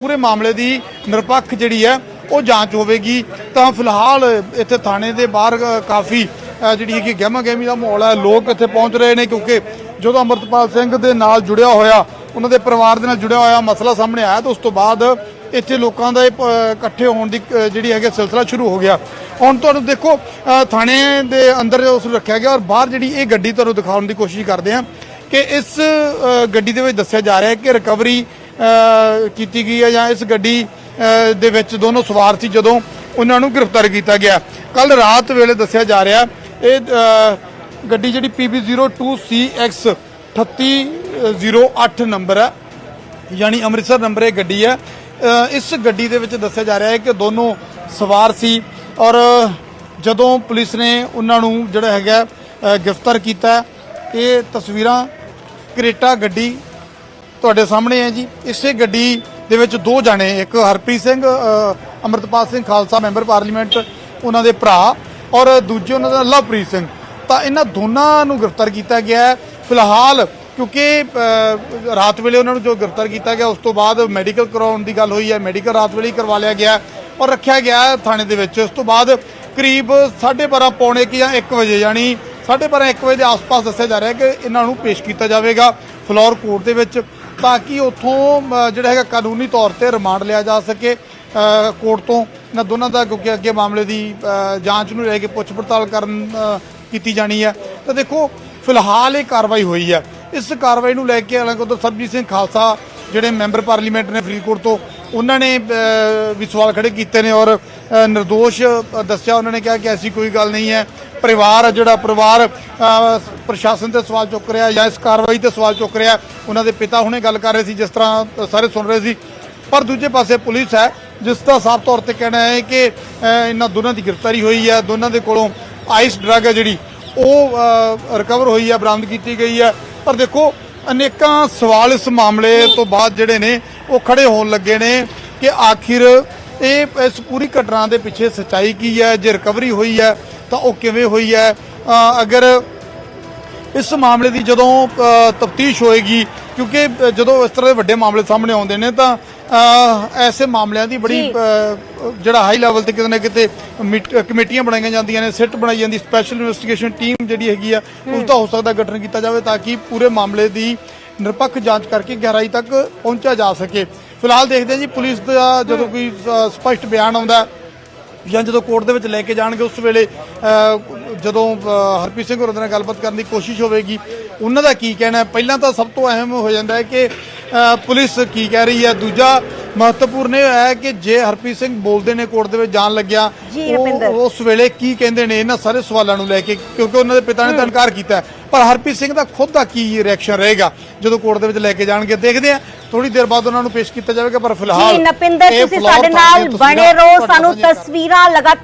ਪੂਰੇ ਮਾਮਲੇ ਦੀ ਨਿਰਪੱਖ ਜਿਹੜੀ ਹੈ ਉਹ ਜਾਂਚ ਹੋਵੇਗੀ। ਤਾਂ ਫਿਲਹਾਲ ਇੱਥੇ ਥਾਣੇ ਦੇ ਬਾਹਰ ਕਾਫੀ ਜਿਹੜੀ ਹੈ ਕਿ ਗਹਿਮਾ ਗਹਿਮੀ ਦਾ ਮਾਹੌਲ ਹੈ। ਲੋਕ ਇੱਥੇ ਪਹੁੰਚ ਰਹੇ ਨੇ ਕਿਉਂਕਿ ਜਦੋਂ ਅਮਰਤਪਾਲ ਸਿੰਘ ਦੇ ਨਾਲ ਜੁੜਿਆ ਹੋਇਆ ਉਹਨਾਂ ਦੇ ਪਰਿਵਾਰ ਦੇ ਨਾਲ ਜੁੜਿਆ ਹੋਇਆ ਮਸਲਾ ਸਾਹਮਣੇ ਆਇਆ ਤਾਂ ਉਸ ਤੋਂ ਬਾਅਦ ਇੱਥੇ ਲੋਕਾਂ ਦਾ ਇਹ ਪ- ਇਕੱਠੇ ਹੋਣ ਦੀ ਅ, ਜਿਹੜੀ ਹੈਗੀ ਸਿਲਸਿਲਾ ਸ਼ੁਰੂ ਹੋ ਗਿਆ। ਹੁਣ ਤੁਹਾਨੂੰ ਦੇਖੋ ਥਾਣੇ ਦੇ ਅੰਦਰ ਉਸ ਨੂੰ ਰੱਖਿਆ ਗਿਆ ਔਰ ਬਾਹਰ ਜਿਹੜੀ ਇਹ ਗੱਡੀ ਤੁਹਾਨੂੰ ਦਿਖਾਉਣ ਦੀ ਕੋਸ਼ਿਸ਼ ਕਰਦੇ ਹਾਂ ਕਿ ਇਸ ਗੱਡੀ ਦੇ ਵਿੱਚ ਦੱਸਿਆ ਜਾ ਰਿਹਾ ਹੈ ਕਿ ਰਿਕਵਰੀ ਕੀਤੀ ਗਈ ਹੈ ਜਾਂ ਇਸ ਗੱਡੀ ਦੇ ਵਿੱਚ ਦੋਨੋਂ ਸਵਾਰ ਸੀ ਜਦੋਂ ਉਹਨਾਂ ਨੂੰ ਗ੍ਰਿਫਤਾਰ ਕੀਤਾ ਗਿਆ। ਕੱਲ ਰਾਤ ਵੇਲੇ ਦੱਸਿਆ ਜਾ ਰਿਹਾ, ਇਹ ਗੱਡੀ ਜਿਹੜੀ PB02CX 3808 ਨੰਬਰ ਹੈ, ਯਾਨੀ ਅੰਮ੍ਰਿਤਸਰ ਨੰਬਰ ਇਹ ਗੱਡੀ ਹੈ। ਇਸ ਗੱਡੀ ਦੇ ਵਿੱਚ ਦੱਸਿਆ ਜਾ ਰਿਹਾ ਹੈ ਕਿ ਦੋਨੋਂ ਸਵਾਰ ਸੀ ਔਰ ਜਦੋਂ ਪੁਲਿਸ ਨੇ ਉਹਨਾਂ ਨੂੰ ਜਿਹੜਾ ਹੈਗਾ ਗ੍ਰਿਫਤਾਰ ਕੀਤਾ, ਇਹ ਤਸਵੀਰਾਂ ਕਰੇਟਾ ਗੱਡੀ ਤੁਹਾਡੇ ਸਾਹਮਣੇ ਹੈ ਜੀ। ਇਸੇ ਗੱਡੀ ਦੇ ਵਿੱਚ ਦੋ ਜਾਣੇ ਇੱਕ ਹਰਪ੍ਰੀਤ ਸਿੰਘ ਅ, ਅੰਮ੍ਰਿਤਪਾਲ ਸਿੰਘ ਖਾਲਸਾ ਮੈਂਬਰ ਪਾਰਲੀਮੈਂਟ ਉਹਨਾਂ ਦੇ ਭਰਾ ਔਰ ਦੂਜੇ ਉਹਨਾਂ ਦਾ ਲਵਪ੍ਰੀਤ ਸਿੰਘ। ਤਾਂ ਇਹਨਾਂ ਦੋਨਾਂ ਨੂੰ ਗ੍ਰਿਫਤਾਰ ਕੀਤਾ ਗਿਆ ਹੈ। ਫਿਲਹਾਲ ਕਿਉਂਕਿ ਰਾਤ ਵੇਲੇ ਉਹਨਾਂ ਨੂੰ ਜੋ ਗ੍ਰਿਫਤਾਰ ਕੀਤਾ ਗਿਆ ਉਸ ਤੋਂ ਬਾਅਦ ਮੈਡੀਕਲ ਕਰਵਾਉਣ ਦੀ ਗੱਲ ਹੋਈ ਹੈ। ਮੈਡੀਕਲ ਰਾਤ ਵੇਲੇ ਕਰਵਾ ਲਿਆ ਗਿਆ ਔਰ ਰੱਖਿਆ ਗਿਆ ਥਾਣੇ ਦੇ ਵਿੱਚ। ਉਸ ਤੋਂ ਬਾਅਦ ਕਰੀਬ 12:30 ਪੌਣੇ ਕਿ ਜਾਂ 1 ਵਜੇ ਯਾਨੀ 12:30 1 ਵਜੇ ਦੇ ਆਸ-ਪਾਸ ਦੱਸਿਆ ਜਾ ਰਿਹਾ ਕਿ ਇਹਨਾਂ ਨੂੰ ਪੇਸ਼ ਕੀਤਾ ਜਾਵੇਗਾ ਫਲੋਰ ਕੋਰਟ ਦੇ ਵਿੱਚ। ਤਾਂ ਕਿ ਉੱਥੋਂ ਜਿਹੜਾ ਹੈਗਾ ਕਾਨੂੰਨੀ ਤੌਰ ਤੇ ਰਿਮਾਂਡ ਲਿਆ ਜਾ ਸਕੇ ਕੋਰਟ ਤੋਂ। ਇਹਨਾਂ ਦੋਨਾਂ ਦਾ ਕਿਉਂਕਿ ਅੱਗੇ ਮਾਮਲੇ ਦੀ ਜਾਂਚ ਨੂੰ ਲੈ ਕੇ ਪੁੱਛ ਪੜਤਾਲ ਕਰਨ ਕੀਤੀ ਜਾਣੀ ਹੈ। ਤਾਂ ਦੇਖੋ, ਫਿਲਹਾਲ ਇਹ ਕਾਰਵਾਈ ਹੋਈ ਹੈ। ਇਸ ਕਾਰਵਾਈ ਨੂੰ ਲੈ ਕੇ ਹਾਲਾਂਕਿ ਉਧਰ ਸਰਬਜੀਤ ਸਿੰਘ ਖਾਲਸਾ, ਜਿਹੜੇ ਮੈਂਬਰ ਪਾਰਲੀਮੈਂਟ ਨੇ ਫਰੀਦਕੋਟ ਤੋਂ ਉਹਨਾਂ ਨੇ ਵੀ ਸਵਾਲ ਖੜੇ ਕੀਤੇ ਨੇ ਔਰ ਨਿਰਦੋਸ਼ ਦੱਸਿਆ ਉਹਨਾਂ ਨੇ ਕਿਹਾ ਕਿ ਐਸੀ ਕੋਈ ਗੱਲ ਨਹੀਂ ਹੈ। ਪਰਿਵਾਰ ਆ ਜਿਹੜਾ, ਪਰਿਵਾਰ ਪ੍ਰਸ਼ਾਸਨ ਤੇ ਸਵਾਲ ਚੁੱਕ ਰਿਹਾ ਜਾਂ ਇਸ ਕਾਰਵਾਈ ਤੇ ਸਵਾਲ ਚੁੱਕ ਰਿਹਾ, ਉਹਨਾਂ ਦੇ ਪਿਤਾ ਹੁਣੇ ਗੱਲ ਕਰ ਰਹੇ ਸੀ, ਜਿਸ ਤਰ੍ਹਾਂ ਸਾਰੇ ਸੁਣ ਰਹੇ ਸੀ। ਪਰ ਦੂਜੇ ਪਾਸੇ ਪੁਲਿਸ ਹੈ, ਜਿਸ ਦਾ ਸਾਫ਼ ਤੌਰ ਤੇ ਕਹਿਣਾ ਹੈ ਕਿ ਇਹਨਾਂ ਦੋਨਾਂ ਦੀ ਗ੍ਰਿਫਤਾਰੀ ਹੋਈ ਹੈ। ਦੋਨਾਂ ਦੇ ਕੋਲੋਂ ਆਈਸ ਡਰੱਗ ਹੈ ਜਿਹੜੀ, ਉਹ ਰਿਕਵਰ ਹੋਈ ਹੈ, ਬਰਾਮਦ ਕੀਤੀ ਗਈ ਹੈ। ਪਰ ਦੇਖੋ, ਅਨੇਕਾਂ ਸਵਾਲ ਇਸ ਮਾਮਲੇ ਤੋਂ ਬਾਅਦ ਜਿਹੜੇ ਨੇ ਉਹ ਖੜੇ ਹੋਣ ਲੱਗੇ ਨੇ ਕਿ ਆਖਿਰ ਇਹ ਇਸ ਪੂਰੀ ਘਟਨਾ ਦੇ ਪਿੱਛੇ ਸੱਚਾਈ ਕੀ ਹੈ? ਜੇ ਰਿਕਵਰੀ ਹੋਈ ਹੈ ਤਾਂ ਉਹ ਕਿਵੇਂ ਹੋਈ ਹੈ? ਅਗਰ ਇਸ ਮਾਮਲੇ ਦੀ ਜਦੋਂ ਤਫਤੀਸ਼ ਹੋਏਗੀ ਕਿਉਂਕਿ ਜਦੋਂ ਇਸ ਤਰ੍ਹਾਂ ਦੇ ਵੱਡੇ ਮਾਮਲੇ ਸਾਹਮਣੇ ਆਉਂਦੇ ਨੇ ਤਾਂ ਐਸੇ ਮਾਮਲਿਆਂ ਦੀ ਬੜੀ ਜਿਹੜਾ ਹਾਈ ਲੈਵਲ ਤੇ ਕਿਤੇ ਨਾ ਕਿਤੇ ਮੀਟ- ਕਮੇਟੀਆਂ ਬਣਾਈਆਂ ਜਾਂਦੀਆਂ ਨੇ ਸਿੱਟ ਬਣਾਈ ਜਾਂਦੀ ਸਪੈਸ਼ਲ ਇਨਵੈਸਟੀਗੇਸ਼ਨ ਟੀਮ ਜਿਹੜੀ ਹੈਗੀ ਆ ਉਸ ਦਾ ਹੋ ਸਕਦਾ ਗਠਨ ਕੀਤਾ ਜਾਵੇ ਤਾਂ ਕਿ ਪੂਰੇ ਮਾਮਲੇ ਦੀ ਨਿਰਪੱਖ ਜਾਂਚ ਕਰਕੇ ਗਹਿਰਾਈ ਤੱਕ ਪਹੁੰਚਿਆ ਜਾ ਸਕੇ। ਫਿਲਹਾਲ ਦੇਖਦੇ ਹਾਂ ਜੀ ਪੁਲਿਸ ਦਾ ਜਦੋਂ ਕੋਈ ਅ, ਸਪਸ਼ਟ ਬਿਆਨ ਆਉਂਦਾ ਜਾਂ ਜਦੋਂ ਕੋਰਟ ਦੇ ਵਿੱਚ ਲੈ ਕੇ ਜਾਣਗੇ ਉਸ ਵੇਲੇ ਜਦੋਂ ਹਰਪ੍ਰੀਤ ਸਿੰਘ ਹੋਰਾਂ ਨਾਲ ਗੱਲਬਾਤ ਕਰਨ ਦੀ ਕੋਸ਼ਿਸ਼ ਹੋਵੇਗੀ। ਉਹਨਾਂ ਦਾ ਕੀ ਕਹਿਣਾ ਪਹਿਲਾਂ ਤਾਂ ਸਭ ਤੋਂ ਅਹਿਮ ਹੋ ਜਾਂਦਾ ਹੈ ਕਿ ਪੁਲਿਸ ਕੀ ਕਹਿ ਰਹੀ ਹੈ? ਦੂਜਾ ਮਹੱਤਵਪੂਰਨ ਇਹ ਹੈ ਕਿ ਜੇ ਹਰਪ੍ਰੀਤ ਸਿੰਘ ਬੋਲਦੇ ਨੇ ਕੋਰਟ ਦੇ ਵਿੱਚ ਜਾਣ ਲੱਗਿਆ ਉਹ-। ਉਸ ਵੇਲੇ ਕੀ ਕਹਿੰਦੇ ਨੇ? ਇਹਨਾਂ ਸਾਰੇ ਸਵਾਲਾਂ ਨੂੰ ਲੈ ਕੇ ਕਿਉਂਕਿ ਉਹਨਾਂ ਦੇ ਪਿਤਾ ਨੇ ਤਾਂ ਇਨਕਾਰ ਕੀਤਾ। ਪਰ ਹਰਪ੍ਰੀਤ ਸਿੰਘ ਦਾ ਖੁਦ ਦਾ ਕੀ ਰਿਐਕਸ਼ਨ ਰਹੇਗਾ? ਜਦੋਂ ਕੋਰਟ ਦੇ ਵਿੱਚ ਲੈ ਕੇ ਜਾਣਗੇ ਦੇਖਦੇ ਆ ਥੋੜੀ ਦੇਰ ਬਾਅਦ ਉਹਨਾਂ ਨੂੰ ਪੇਸ਼ ਕੀਤਾ ਜਾਵੇਗਾ ਪਰ ਫਿਲਹਾਲ ਜੀ ਨਪਿੰਦਰ ਤੁਸੀਂ ਸਾਡੇ ਨਾਲ ਬਣੇ ਰਹੋ ਸਾਨੂੰ ਤਸਵੀਰਾਂ ਲਗਾਤਾਰ